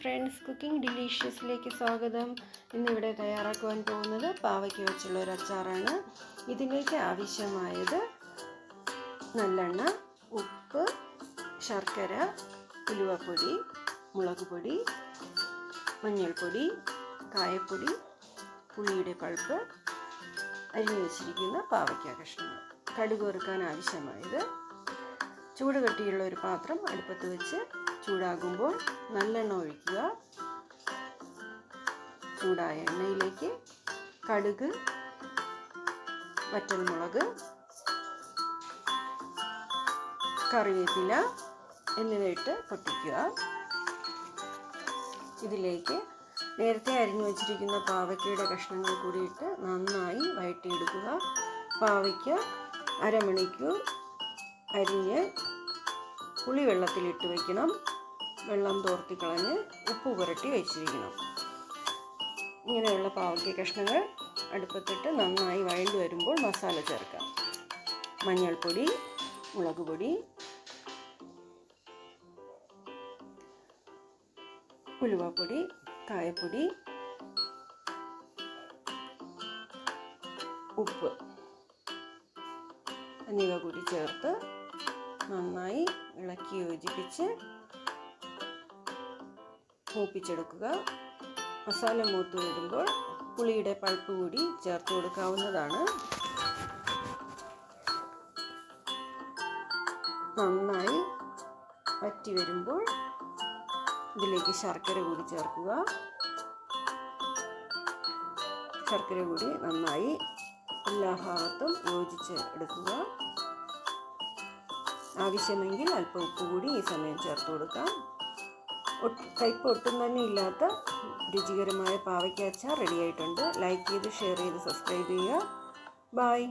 Friends cooking ഡിലീഷ്യസിലേക്ക് സ്വാഗതം. ഇന്നിവിടെ തയ്യാറാക്കുവാൻ പോകുന്നത് പാവയ്ക്ക് വെച്ചുള്ള ഒരു അച്ചാറാണ്. ഇതിലേക്ക് ആവശ്യമായത് നല്ലെണ്ണ ഉപ്പ് ശർക്കര ഉലുവപ്പൊടി മുളക് പൊടി മഞ്ഞൾപ്പൊടി കായപ്പൊടി പുളിയുടെ പൾപ്പ് അരിഞ്ഞു വെച്ചിരിക്കുന്ന പാവയ്ക്ക കഷ്ണങ്ങൾ. കടുക് വറുക്കാൻ ആവശ്യമായത് ചൂട് കട്ടിയുള്ള ഒരു പാത്രം അടുപ്പത്ത് വെച്ച് ചൂടാകുമ്പോൾ നല്ലെണ്ണ ഒഴിക്കുക. ചൂടായ എണ്ണയിലേക്ക് കടുക് വറ്റൽമുളക് കറിവേപ്പില എന്നിവയിട്ട് പൊട്ടിക്കുക. ഇതിലേക്ക് നേരത്തെ അരിഞ്ഞു വച്ചിരിക്കുന്ന പാവയ്ക്കയുടെ കഷ്ണങ്ങൾ കൂടിയിട്ട് നന്നായി വഴറ്റിയെടുക്കുക. പാവയ്ക്ക അരമണിക്കൂർ അരിഞ്ഞ് പുളി വെള്ളത്തിലിട്ട് വെക്കണം. വെള്ളം തോർത്തി കളഞ്ഞ് ഉപ്പ് പുരട്ടി വെച്ചിരിക്കണം. ഇങ്ങനെയുള്ള പാവയ്ക്ക കഷ്ണങ്ങൾ അടുപ്പത്തിട്ട് നന്നായി വഴണ്ടു വരുമ്പോൾ മസാല ചേർക്കാം. മഞ്ഞൾപ്പൊടി മുളക് പൊടി ഉലുവപ്പൊടി കായപ്പൊടി ഉപ്പ് എന്നിവ കൂടി ചേർത്ത് നന്നായി ഇളക്കി യോജിപ്പിച്ച് മൂപ്പിച്ചെടുക്കുക. മസാല മൂത്ത് വരുമ്പോൾ പുളിയുടെ പൾപ്പ് കൂടി ചേർത്ത് കൊടുക്കാവുന്നതാണ്. നന്നായി വറ്റി വരുമ്പോൾ ഇതിലേക്ക് ശർക്കര കൂടി ചേർക്കുക. ശർക്കര കൂടി നന്നായി എല്ലാ ഭാഗത്തും യോജിച്ച് എടുക്കുക. ആവശ്യമെങ്കിൽ അല്പം ഉപ്പ് കൂടി ഈ സമയം ചേർത്ത് കൊടുക്കാം. കയ്പ് ഒട്ടും തന്നെ ഇല്ലാത്ത രുചികരമായ പാവയ്ക്ക അച്ചാർ റെഡി ആയിട്ടുണ്ട് ലൈക്ക് ചെയ്ത് ഷെയർ ചെയ്ത് സബ്സ്ക്രൈബ് ചെയ്യുക. ബായ്